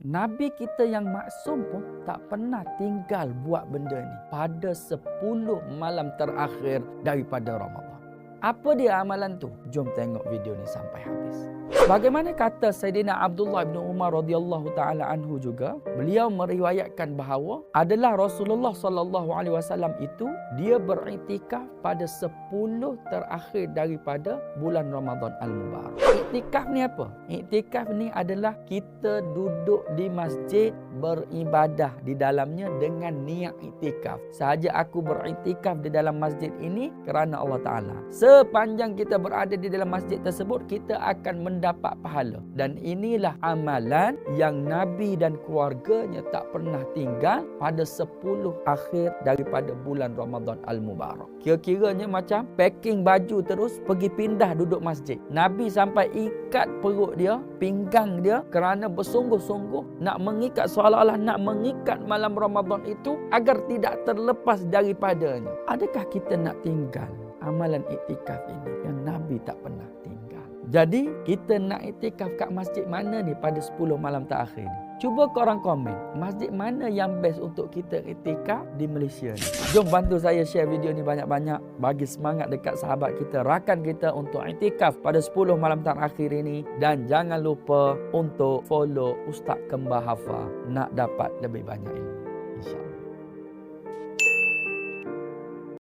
Nabi kita yang maksum pun tak pernah tinggal buat benda ni pada 10 malam terakhir daripada Ramadan. Apa dia amalan tu? Jom tengok video ni sampai habis. Bagaimana kata Sayyidina Abdullah bin Umar radhiyallahu taala anhu juga, beliau meriwayatkan bahawa adalah Rasulullah sallallahu alaihi wasallam itu dia beriktikaf pada 10 terakhir daripada bulan Ramadan al-Mubarak. Iktikaf ni apa? Iktikaf ni adalah kita duduk di masjid beribadah di dalamnya dengan niat iktikaf. Sahaja aku beriktikaf di dalam masjid ini kerana Allah taala. Sepanjang kita berada di dalam masjid tersebut, kita akan mendapat pahala. Dan inilah amalan yang Nabi dan keluarganya tak pernah tinggal pada 10 akhir daripada bulan Ramadan Al-Mubarak. Kira-kiranya macam packing baju terus pergi pindah duduk masjid. Nabi sampai ikat perut dia, pinggang dia kerana bersungguh-sungguh nak mengikat seolah-olah nak mengikat malam Ramadan itu agar tidak terlepas daripadanya. Adakah kita nak tinggal amalan iktikaf ini yang Nabi tak pernah jadi kita nak itikaf kat masjid mana ni pada 10 malam terakhir ni? Cuba korang komen, masjid mana yang best untuk kita itikaf di Malaysia ni? Jom bantu saya share video ni banyak-banyak bagi semangat dekat sahabat kita, rakan kita untuk itikaf pada 10 malam terakhir ini dan jangan lupa untuk follow Ustaz Kembar Hafa nak dapat lebih banyak ilmu.